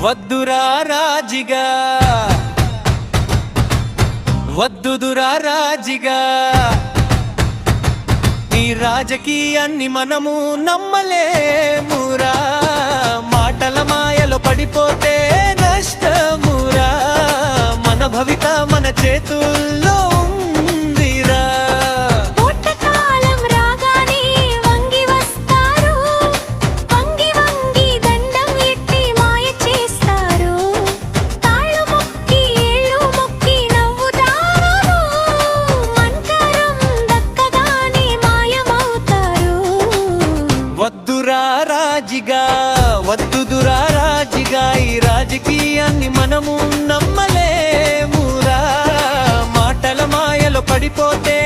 వద్దురా రాజిగా. వద్దుదురా రాజిగా. నీ రాజకీయాన్ని మనము నమ్మలేమురా మాటల మాయలో పడిపోతే నష్టమురా మన భవిత మన చేతుల్లో మనము నమ్మలేమురా. మాటల మాయలో పడిపోతే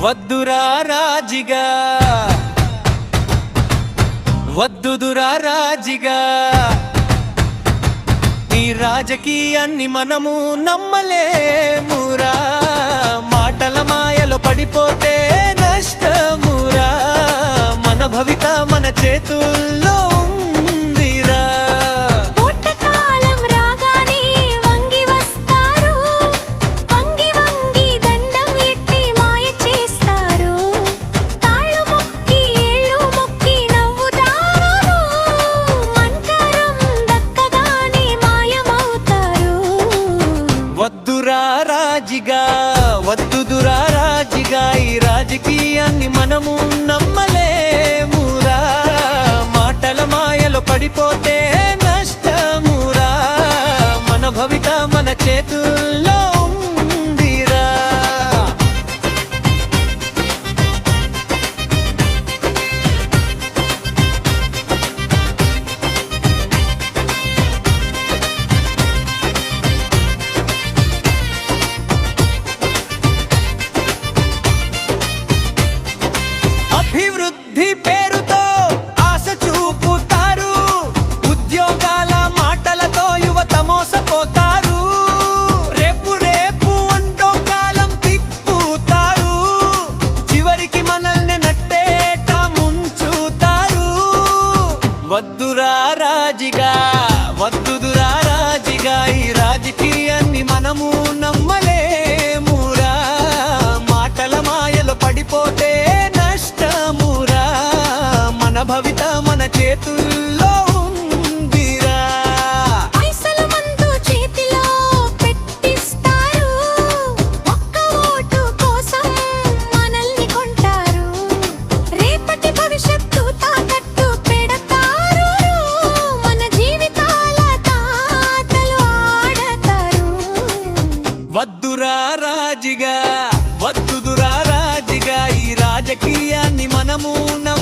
వద్దురా రాజిగా. వద్దురా రాజిగా. నీ రాజకీయాన్ని మనము నమ్మలేమురా. మాటల మాయ mundo. What వద్దురా రాజిగా వద్దురా రాజిగా ఈ రాజకీయాన్ని మనము నమ్ము